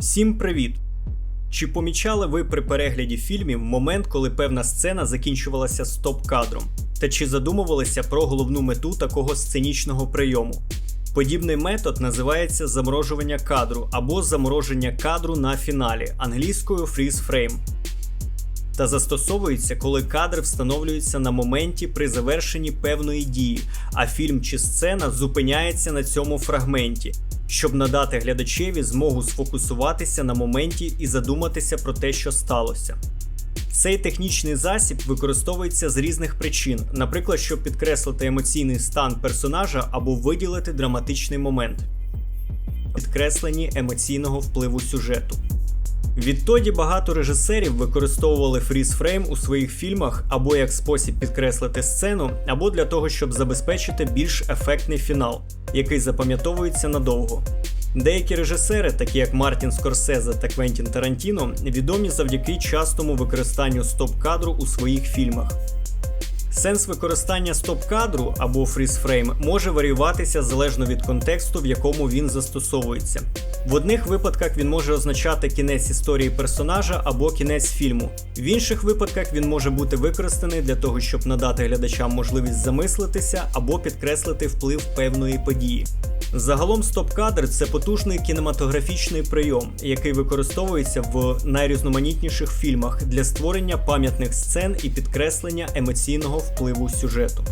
Всім привіт! Чи помічали ви при перегляді фільмів момент, коли певна сцена закінчувалася стоп-кадром? Та чи задумувалися про головну мету такого сценічного прийому? Подібний метод називається заморожування кадру або замороження кадру на фіналі англійською freeze frame. Та застосовується, коли кадр встановлюється на моменті при завершенні певної дії, а фільм чи сцена зупиняється на цьому фрагменті, щоб надати глядачеві змогу сфокусуватися на моменті і задуматися про те, що сталося. Цей технічний засіб використовується з різних причин, наприклад, щоб підкреслити емоційний стан персонажа або виділити драматичний момент, підкресленні емоційного впливу сюжету. Відтоді багато режисерів використовували фріз-фрейм у своїх фільмах або як спосіб підкреслити сцену, або для того, щоб забезпечити більш ефектний фінал, який запам'ятовується надовго. Деякі режисери, такі як Мартін Скорсезе та Квентін Тарантіно, відомі завдяки частому використанню стоп-кадру у своїх фільмах. Сенс використання стоп-кадру або фріз-фрейм може варіюватися залежно від контексту, в якому він застосовується. В одних випадках він може означати кінець історії персонажа або кінець фільму. В інших випадках він може бути використаний для того, щоб надати глядачам можливість замислитися або підкреслити вплив певної події. Загалом стоп-кадр це потужний кінематографічний прийом, який використовується в найрізноманітніших фільмах для створення пам'ятних сцен і підкреслення емоційного впливу сюжету.